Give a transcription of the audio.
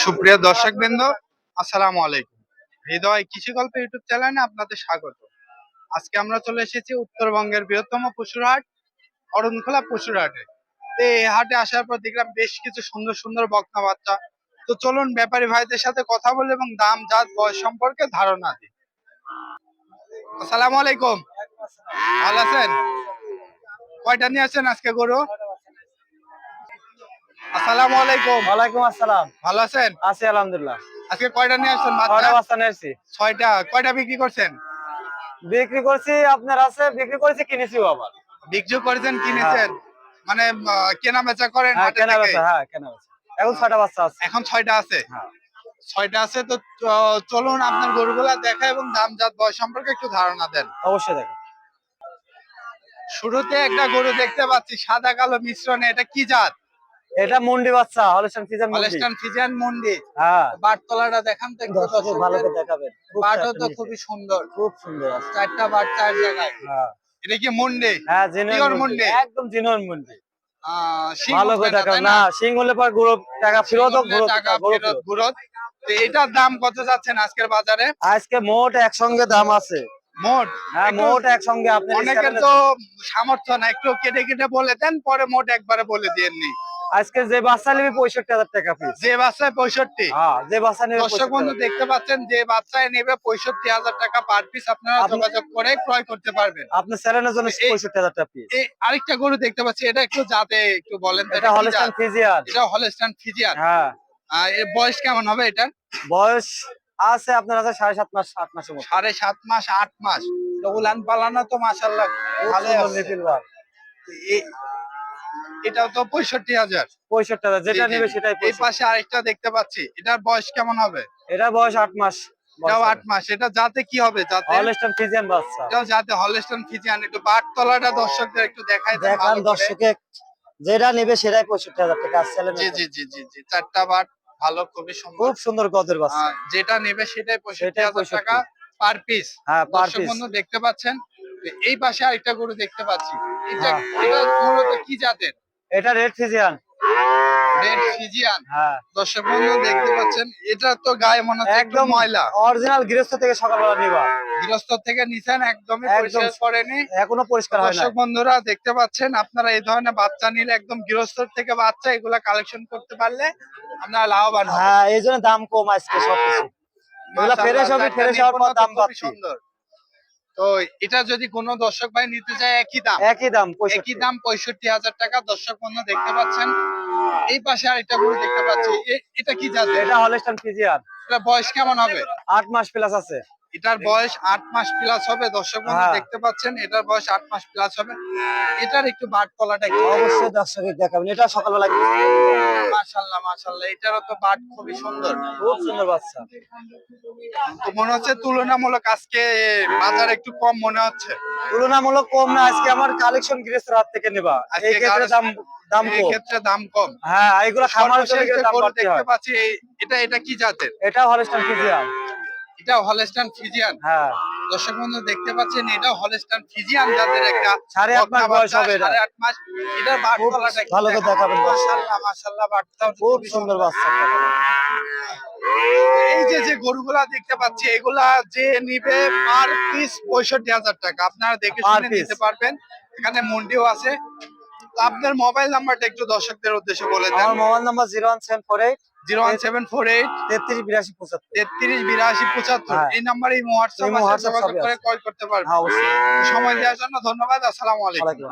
সুপ্রিয় দর্শক বৃন্দ আসসালামু আলাইকুম। হৃদয় কৃষি গল্প ইউটিউব চ্যানেলে আপনাদের স্বাগত। আজকে আমরা চলে এসেছি উত্তরবঙ্গের বৃহত্তম পশুর হাট, অরণখোলা পশুর হাটে। তো এই হাটে আসার পর দেখলাম বেশ কিছু সুন্দর সুন্দর বকনা বাচ্চা। তো চলুন ব্যাপারী ভাইদের সাথে কথা বলে এবং দাম, জাত, বয়স সম্পর্কে ধারণা দিই। আসসালামু আলাইকুম। ভালো আছেন? কয়টা নিয়ে আসছেন আজকে গরু? আসসালামু আলাইকুম। ওয়ালাইকুম আসসালাম। ভালো আছেন? আছি আলহামদুলিল্লাহ। আজকে কয়টা নিয়ে আসছেন ছয়টা বাচ্চা নিয়েছি ছয়টা। কয়টা বিক্রি করছেন? বিক্রি করছি আপনার আছে বিক্রি করেছি কিনেছিও আবার। বিক্রি করেছেন কিনেছেন? মানে কেনা বেচা করেন হ্যাঁ কেনা বেচা হ্যাঁ কেনা বেচা। এখন ছয়টা বাচ্চা আছে। এখন ছয়টা আছে? হ্যাঁ। ছয়টা আছে তো চলুন আপনার গরুগুলা দেখা এবং দাম জাত বয়স সম্পর্কে একটু ধারণা দেন। অবশ্যই দেখেন শুরুতে একটা গরু দেখতে পাচ্ছি সাদা কালো মিশ্রণে। এটা কি জাত? এটা মুন্ডি বাচ্চা হলস্টাইন ফিজান মুন্ডি। হলস্টান ফিজিয়ান মন্ডি। হ্যাঁ। বাটতলাটা দেখান তো একটু দর্শকের ভালো করে দেখাবেন। বাটও তো। খুবই সুন্দর। খুব সুন্দর। আছে চারটা বাট চার জায়গায়। হ্যাঁ। এটা কি মন্ডি? হ্যাঁ জিনুইন মুন্ডি। একদম জিনুইন মুন্ডি। ভালো করে উঠবে না, সিং হলে পর গুরু টাকা ফেরত গুরু টাকা গুরু ফেরত ফেরত। তো এটার দাম কত যাচ্ছেন আজকের বাজারে? আজকে মোট একসঙ্গে দাম আছে। মোট? হ্যাঁ মোট একসঙ্গে আপনি অনেকের তো সামর্থ্য না একটু কেটে কেটে বলে দেন পরে মোট একবারে বলে দিয়েননি। আজকে যে বাচ্চা নেবে পঁয়ষট্টি হাজার টাকা পিস যে বাচ্চায় পঁয়ষট্টি। হ্যাঁ যে বাচ্চা নেবে দর্শক বন্ধু দেখতে পাচ্ছেন যে বাচ্চায় নেবে পঁয়ষট্টি হাজার টাকা পার পিস আপনারা আপনি- যোগাযোগ করে ক্রয় করতে পারবেন। আপনার চ্যানেলের জন্য পঁয়ষট্টি হাজার টাকা পিস এই আরেকটা গরু দেখতে পাচ্ছি এটা একটু জাতে একটু বলেন এটা কি হলস্টাইন ফিজিয়ান এটা হলস্টান ফিজিয়ান হ্যাঁ। এর বয়স কেমন হবে এটা বয়স আছে আপনার আছে সাড়ে সাত মাস আট মাসের মতো। সাড়ে সাত মাস আট মাস। তো উলান পালানো তো মাসাল্লাহ ভালো এটাও তো পঁয়ষট্টি হাজার। পঁয়ষট্টি হাজার যেটা নেবে সেটাই এই পাশে আরেকটা দেখতে পাচ্ছি এটার বয়স কেমন হবে? এটা বয়স আট মাস। এটাও আট মাস এটা যাতে কি হবে? যাতে হলস্টাইন ফিজিয়ান বাচ্চা। এটাও যাতে হলস্টন ফিজিয়ান একটু দর্শকদের একটু দেখাই দেন দেখান দর্শকে যেটা নেবে সেটাই পঁয়ষট্টি হাজার টাকা। জি জি জি জি জি চারটা বাট ভালো খুবই সুন্দর। খুব সুন্দর গদের বাচ্চা। যেটা নেবে সেটাই পঁয়ষট্টি সেটাই হাজার টাকা পার পিস হ্যাঁ পার পিস বন্ধু দেখতে পাচ্ছেন? এই পাশে আরেকটা গরু দেখতে পাচ্ছি। হ্যাঁ। এটা মূলত কি জাতের? এটা রেড ফিজিয়ান রেড ফিজিয়ান হ্যাঁ। দর্শক বন্ধু দেখতে পাচ্ছেন এটা তো গায়ে মনে হচ্ছে একদম ময়লা। অরিজিনাল গৃহস্থ থেকে সকালবেলা নিবা। গৃহস্থ থেকে নিছেন একদমই একদম। পরিষ্কার করেনি। এখনও পরিষ্কার হয় না দর্শক বন্ধুরা দেখতে পাচ্ছেন আপনারা এই ধরনের বাচ্চা নিলে একদম গৃহস্থ থেকে বাচ্চা এগুলা কালেকশন করতে পারলে আপনারা লাভবান হ্যাঁ এই জন্য দাম কম আজকে সবকিছু। এগুলা মাশাআল্লাহ, ফ্রেশ হবে চারটা ফ্রেশ হওয়ার পর দাম বাড়ছে সুন্দর। তো এটা যদি কোন দর্শক ভাই নিতে চায় একই দাম। একই দাম একই দাম পঁয়ষট্টি হাজার টাকা। দর্শক বন্ধু দেখতে পাচ্ছেন? এই পাশে আর এটা গরু দেখতে পাচ্ছি। এটা কি জাতের? এটা হলস্টাইন ফিজিয়ান এটা বয়স কেমন হবে? আট মাস প্লাস আছে। এটার বয়স আট মাস প্লাস হবে। দর্শক বন্ধু হ্যাঁ। দেখতে পাচ্ছেন এটার বয়স আট মাস প্লাস হবে। এটার একটু বাট তলাটা কি অবশ্যই দর্শকের দেখাবেন। এটা সকালবেলা মাশাল্লাহ মাশাল্লাহ এটারও তো বাট খুবই সুন্দর। খুব সুন্দর বাচ্চা। তো মনে হচ্ছে তুলনামূলক আজকে বাজার একটু কম মনে হচ্ছে। তুলনামূলক কম না আজকে আমার কালেকশন গৃহস্থের হাত থেকে নেবা। এই ক্ষেত্রে দাম দাম কম। ক্ষেত্রে দাম কম। হ্যাঁ এইগুলো খামারের জন্য গেলে দাম দেখতে পাচ্ছি এটা এটা কি জাতের? এটা হলস্টাইন ফিজিয়ান। এটা হলস্টান ফিজিয়ান। হ্যাঁ। দর্শক বন্ধু দেখতে পাচ্ছেন এটা হলস্টান ফিজিয়ান জাতের একটা সাড়ে আট মাস বয়স হবে এটা। সাড়ে আট মাস এটার বাট খুব ভালো করে দেখাবেন। মাশাআল্লাহ মাশাআল্লাহ বাটটাও খুব সুন্দর। বাচ্চা। এই যে যে গরুগুলা দেখতে পাচ্ছি এগুলা যে নিবে পার পিস পঁয়ষট্টি হাজার টাকা। আপনারা দেখে শুনে নিতে পারবেন। এখানে মন্ডিও আছে। আপনার মোবাইল নাম্বারটা একটু দর্শকদের উদ্দেশ্যে বলে দেন। আমার mobile number zero one seven four eight zero one seven four eight তেত্রিশ বিরাশি পঁচাত্তর। তেত্রিশ বিরাশি পঁচাত্তর। হ্যাঁ। এই নাম্বারে হোয়াটসঅ্যাপ যোগাযোগ করে কল করতে পারবেন। হ্যাঁ সময় দেওয়ার জন্য ধন্যবাদ আসসালামু আলাইকুম।